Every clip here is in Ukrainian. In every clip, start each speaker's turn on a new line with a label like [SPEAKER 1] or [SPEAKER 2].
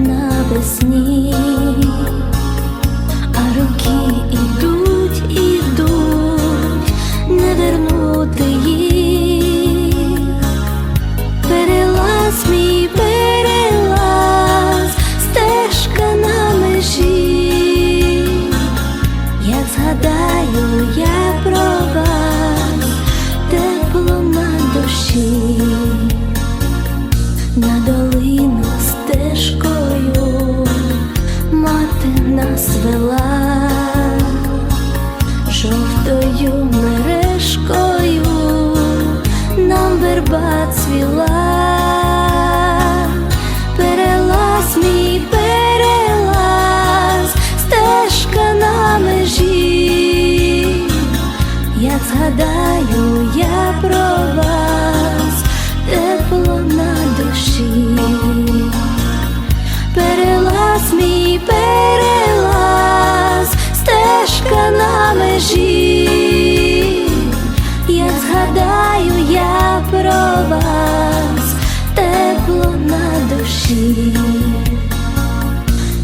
[SPEAKER 1] навесні, а руки ідуть, ідуть, не вернути їх, перелаз мій перелаз, стежка на межі, я згадаю я про вас, тепло на душі. на долі. нас вела жовтою мережкою нам верба цвіла, перелаз перелаз, стежка на межі, я згадаю я про вас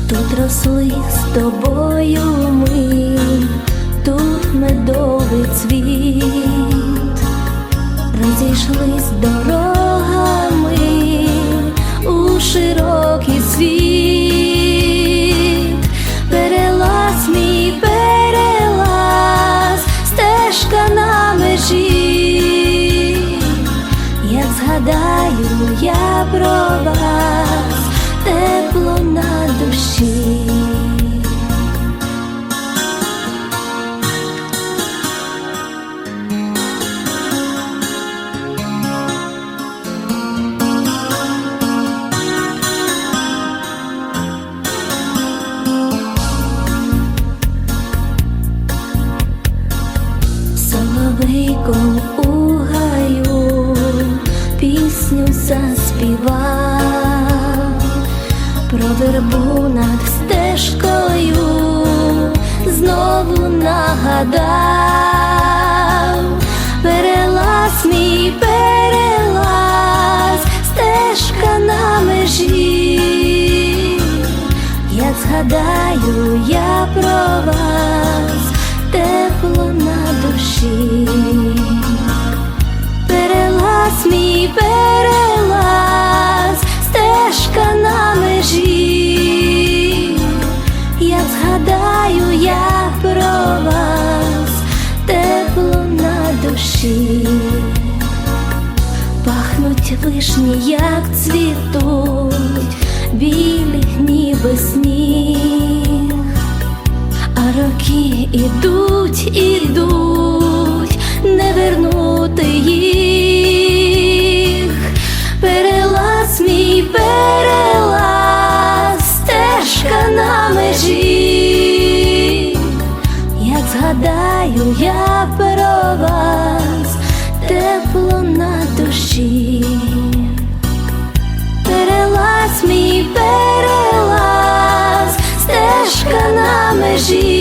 [SPEAKER 1] тут росли з тобою ми, Соловейком у гаю пісню заспівав, про вербу над стежкою знову нагадав, перелаз мій перелаз, стежка на межі, як згадаю я про вас, тепло перелаз мій перелаз, стежка на межі, як згадаю я про вас, тепло на душі. Пахнуть вишні, як цвітуть, білі ніби сніг, а роки ідуть, ідуть, я про вас, тепло на душі. Перелаз мій перелаз, стежка на межі,